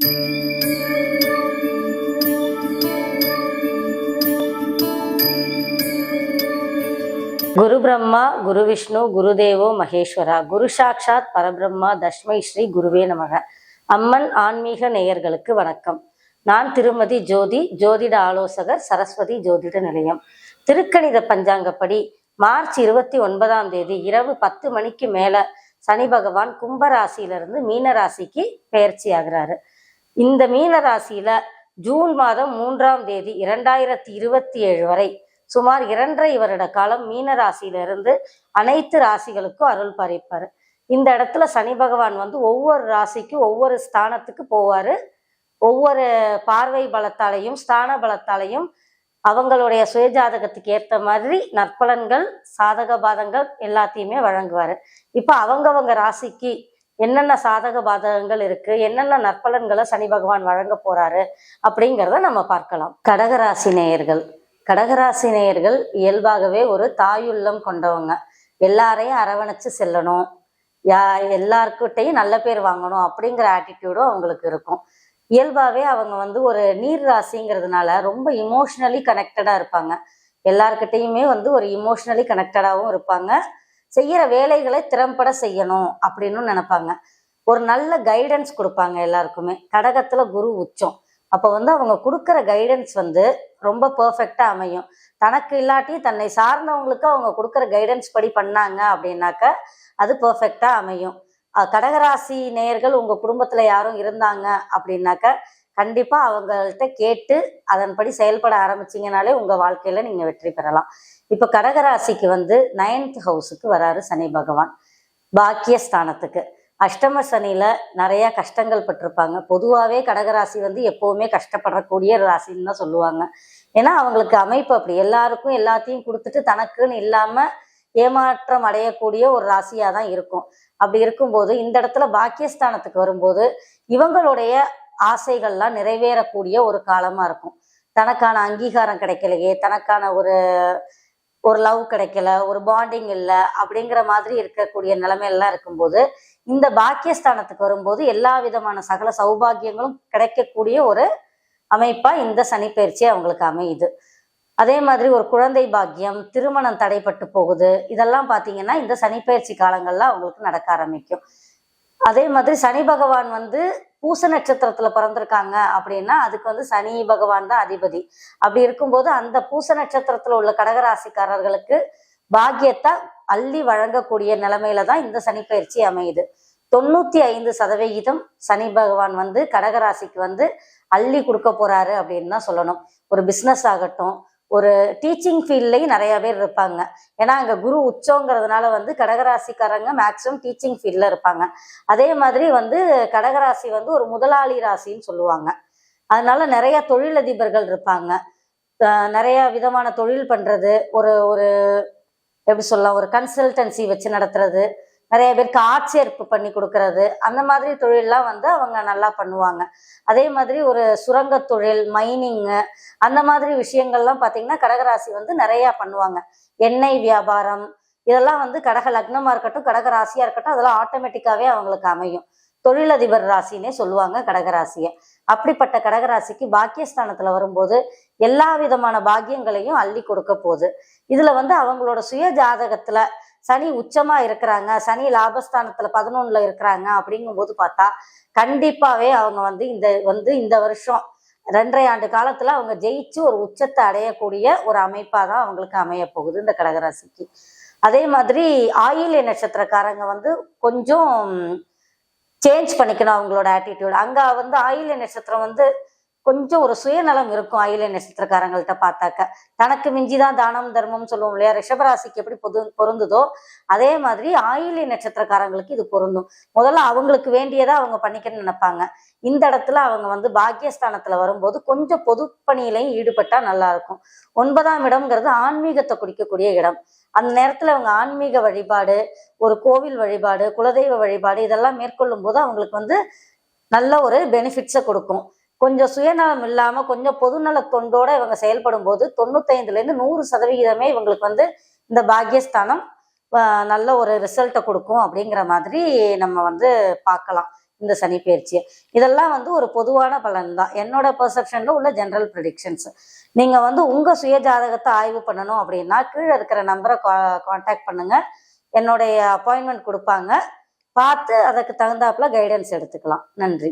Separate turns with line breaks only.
குரு பிரம்மா குரு விஷ்ணு குருதேவோ மகேஸ்வரா. குரு சாட்சாத் பரபிரம்மா தஷ்மை ஸ்ரீ குருவே நமக. அம்மன் ஆன்மீக நேயர்களுக்கு வணக்கம். நான் திருமதி ஜோதி ஜோதிட ஆலோசகர் சரஸ்வதி ஜோதிட நிலையம். திருக்கணித பஞ்சாங்கப்படி மார்ச் இருபத்தி ஒன்பதாம் தேதி இரவு பத்து மணிக்கு மேல சனி பகவான் கும்பராசியிலிருந்து மீனராசிக்கு மீன ராசிக்கு பெயர்ச்சி ஆகிறாரு. இந்த மீன ராசியில ஜூன் மாதம் மூன்றாம் தேதி இரண்டாயிரத்தி இருபத்தி ஏழு வரை சுமார் இரண்டரை வருட காலம் மீன ராசியிலிருந்து அனைத்து ராசிகளுக்கும் அருள் பறிப்பார் இந்த இடத்துல சனி பகவான் வந்து ஒவ்வொரு ராசிக்கும் ஒவ்வொரு ஸ்தானத்துக்கு போவாரு. ஒவ்வொரு பார்வை பலத்தாலையும் ஸ்தான பலத்தாலையும் அவங்களுடைய சுயஜாதகத்துக்கு ஏற்ற மாதிரி நற்பலன்கள் சாதக பாதங்கள் எல்லாத்தையுமே வழங்குவார். இப்போ அவங்கவங்க ராசிக்கு என்னென்ன சாதக பாதகங்கள் இருக்கு? என்னென்ன நற்பலன்களை சனி பகவான் வழங்க போறாரு? அப்படிங்கிறத நம்ம பார்க்கலாம். கடகராசி நேயர்கள். கடகராசி நேயர்கள் இயல்பாகவே ஒரு தாயுள்ளம் கொண்டவங்க. எல்லாரையும் அரவணைச்சு செல்லணும். யா எல்லாருக்கிட்டையும் நல்ல பேர் வாங்கணும் அப்படிங்கிற ஆட்டிடியூடும் அவங்களுக்கு இருக்கும். இயல்பாகவே அவங்க வந்து ஒரு நீர் ராசிங்கிறதுனால ரொம்ப இமோஷ்னலி கனெக்டடாக இருப்பாங்க. எல்லாருக்கிட்டையுமே வந்து ஒரு இமோஷ்னலி கனெக்டடாகவும் இருப்பாங்க. செய்கிற வேலைகளை திறம்பட செய்யணும் அப்படின்னு நினைப்பாங்க. ஒரு நல்ல கைடன்ஸ் கொடுப்பாங்க எல்லாருக்குமே. கடகத்துல குரு உச்சம். அப்போ வந்து அவங்க கொடுக்குற கைடன்ஸ் வந்து ரொம்ப பர்ஃபெக்டா அமையும். தனக்கு இல்லாட்டி தன்னை சார்ந்தவங்களுக்கு அவங்க கொடுக்குற கைடன்ஸ் படி பண்ணாங்க அப்படின்னாக்க அது பர்ஃபெக்டா அமையும். கடகராசி நேயர்கள் உங்க குடும்பத்துல யாரும் இருந்தாங்க அப்படின்னாக்க கண்டிப்பாக அவங்கள்ட்ட கேட்டு அதன்படி செயல்பட ஆரம்பிச்சிங்கனாலே உங்கள் வாழ்க்கையில் நீங்கள் வெற்றி பெறலாம். இப்போ கடகராசிக்கு வந்து நைன்த் ஹவுஸுக்கு வராரு சனி பகவான். பாக்கியஸ்தானத்துக்கு. அஷ்டம சனியில் நிறையா கஷ்டங்கள் பட்டிருப்பாங்க. பொதுவாகவே கடகராசி வந்து எப்போவுமே கஷ்டப்படக்கூடிய ராசின்னு தான் சொல்லுவாங்க. ஏன்னா அவங்களுக்கு அமைப்பு அப்படி. எல்லாருக்கும் எல்லாத்தையும் கொடுத்துட்டு தனக்குன்னு இல்லாமல் ஏமாற்றம் அடையக்கூடிய ஒரு ராசியாக தான் இருக்கும். அப்படி இருக்கும்போது இந்த இடத்துல பாக்கியஸ்தானத்துக்கு வரும்போது இவங்களுடைய ஆசைகள்லாம் நிறைவேறக்கூடிய ஒரு காலமா இருக்கும். தனக்கான அங்கீகாரம் கிடைக்கலையே தனக்கான ஒரு ஒரு லவ் கிடைக்கல ஒரு பாண்டிங் இல்லை அப்படிங்கிற மாதிரி இருக்கக்கூடிய நிலைமையெல்லாம் இருக்கும்போது இந்த பாக்கியஸ்தானத்துக்கு வரும்போது எல்லா விதமான சகல சௌபாகியங்களும் கிடைக்கக்கூடிய ஒரு அமைப்பா இந்த சனிப்பயிற்சி அவங்களுக்கு அமையுது. அதே மாதிரி ஒரு குழந்தை பாக்கியம் திருமணம் தடைப்பட்டு போகுது இதெல்லாம் பார்த்தீங்கன்னா இந்த சனிப்பயிற்சி காலங்கள்ல அவங்களுக்கு நடக்க ஆரம்பிக்கும். அதே மாதிரி சனி பகவான் வந்து பூச நட்சத்திரத்துல பிறந்திருக்காங்க அப்படின்னா அதுக்கு வந்து சனி பகவான் தான் அதிபதி. அப்படி இருக்கும்போது அந்த பூச நட்சத்திரத்துல உள்ள கடகராசிக்காரர்களுக்கு பாக்கியத்தை அள்ளி வழங்கக்கூடிய நிலைமையில தான் இந்த சனிப்பயிற்சி அமையுது. தொண்ணூத்தி ஐந்து சதவிகிதம் சனி பகவான் வந்து கடகராசிக்கு வந்து அள்ளி கொடுக்க போறாரு அப்படின்னு தான் சொல்லணும். ஒரு பிஸ்னஸ் ஆகட்டும் ஒரு டீச்சிங் ஃபீல்ட்லையும் நிறைய பேர் இருப்பாங்க. ஏன்னா அங்கே குரு உச்சங்கிறதுனால வந்து கடகராசிக்காரங்க மேக்ஸிமம் டீச்சிங் ஃபீல்டில் இருப்பாங்க. அதே மாதிரி வந்து கடகராசி வந்து ஒரு முதலாளி ராசின்னு சொல்லுவாங்க. அதனால நிறைய தொழிலதிபர்கள் இருப்பாங்க. நிறைய விதமான தொழில் பண்றது ஒரு ஒரு எப்படி சொல்லலாம் ஒரு கன்சல்டன்சி வச்சு நடத்துறது நிறைய பேருக்கு ஆட்சேர்ப்பு பண்ணி கொடுக்கறது அந்த மாதிரி தொழிலெலாம் வந்து அவங்க நல்லா பண்ணுவாங்க. அதே மாதிரி ஒரு சுரங்க தொழில் மைனிங்கு அந்த மாதிரி விஷயங்கள்லாம் பார்த்தீங்கன்னா கடகராசி வந்து நிறையா பண்ணுவாங்க. எண்ணெய் வியாபாரம் இதெல்லாம் வந்து கடக லக்னமாக இருக்கட்டும் கடக ராசியாக இருக்கட்டும் அதெல்லாம் ஆட்டோமேட்டிக்காகவே அவங்களுக்கு அமையும். தொழிலதிபர் ராசின்னே சொல்லுவாங்க கடகராசியை. அப்படிப்பட்ட கடகராசிக்கு பாக்கியஸ்தானத்தில் வரும்போது எல்லா விதமான பாக்கியங்களையும் அள்ளி கொடுக்க போகுது. இதில் வந்து அவங்களோட சுய ஜாதகத்துல சனி உச்சமா இருக்கிறாங்க சனி லாபஸ்தானத்துல பதினொன்னுல இருக்கிறாங்க அப்படிங்கும்போது பார்த்தா கண்டிப்பாவே அவங்க வந்து இந்த வந்து இந்த வருஷம் ரெண்டரை ஆண்டு காலத்துல அவங்க ஜெயிச்சு ஒரு உச்சத்தை அடையக்கூடிய ஒரு அமைப்பா தான் அவங்களுக்கு அமைய போகுது இந்த கடகராசிக்கு. அதே மாதிரி ஆயிலிய நட்சத்திரக்காரங்க வந்து கொஞ்சம் சேஞ்ச் பண்ணிக்கணும் அவங்களோட ஆட்டிடியூட் அங்க வந்து ஆயிலிய நட்சத்திரம் வந்து கொஞ்சம் ஒரு சுயநலம் இருக்கும் அயில நட்சத்திரக்காரங்கள்ட்ட பார்த்தாக்க. தனக்கு மிஞ்சிதான் தானம் தர்மம் சொல்லுவோம் இல்லையா? ரிஷபராசிக்கு எப்படி பொது பொருந்துதோ அதே மாதிரி ஆயிலை நட்சத்திரக்காரங்களுக்கு இது பொருந்தும். முதல்ல அவங்களுக்கு வேண்டியதை அவங்க பண்ணிக்கணும்னு நினைப்பாங்க. இந்த இடத்துல அவங்க வந்து பாக்கியஸ்தானத்துல வரும்போது கொஞ்சம் பொது பணியிலையும் ஈடுபட்டா நல்லா இருக்கும். ஒன்பதாம் இடம்ங்கிறது ஆன்மீகத்தை குடிக்கக்கூடிய இடம். அந்த நேரத்துல அவங்க ஆன்மீக வழிபாடு ஒரு கோவில் வழிபாடு குலதெய்வ வழிபாடு இதெல்லாம் மேற்கொள்ளும் போது அவங்களுக்கு வந்து நல்ல ஒரு பெனிஃபிட்ஸை கொடுக்கும். கொஞ்சம் சுயநலம் இல்லாம கொஞ்சம் பொதுநல தொண்டோட இவங்க செயல்படும் போது தொண்ணூத்தைந்துல இருந்து நூறு சதவிகிதமே இவங்களுக்கு வந்து இந்த பாக்கியஸ்தானம் நல்ல ஒரு ரிசல்ட்டை கொடுக்கும் அப்படிங்கிற மாதிரி நம்ம வந்து பார்க்கலாம் இந்த சனி பயிற்சியை. இதெல்லாம் வந்து ஒரு பொதுவான பலன் தான் என்னோட பெர்செப்ஷனில் உள்ள ஜென்ரல் ப்ரிடிக்ஷன்ஸ் நீங்கள் வந்து உங்கள் சுய ஜாதகத்தை ஆய்வு பண்ணணும் அப்படின்னா கீழே இருக்கிற நம்பரை காண்டாக்ட் பண்ணுங்கள் என்னுடைய அப்பாயின்மெண்ட் கொடுப்பாங்க. பார்த்து அதுக்கு தகுந்தாப்புல கைடன்ஸ் எடுத்துக்கலாம். நன்றி.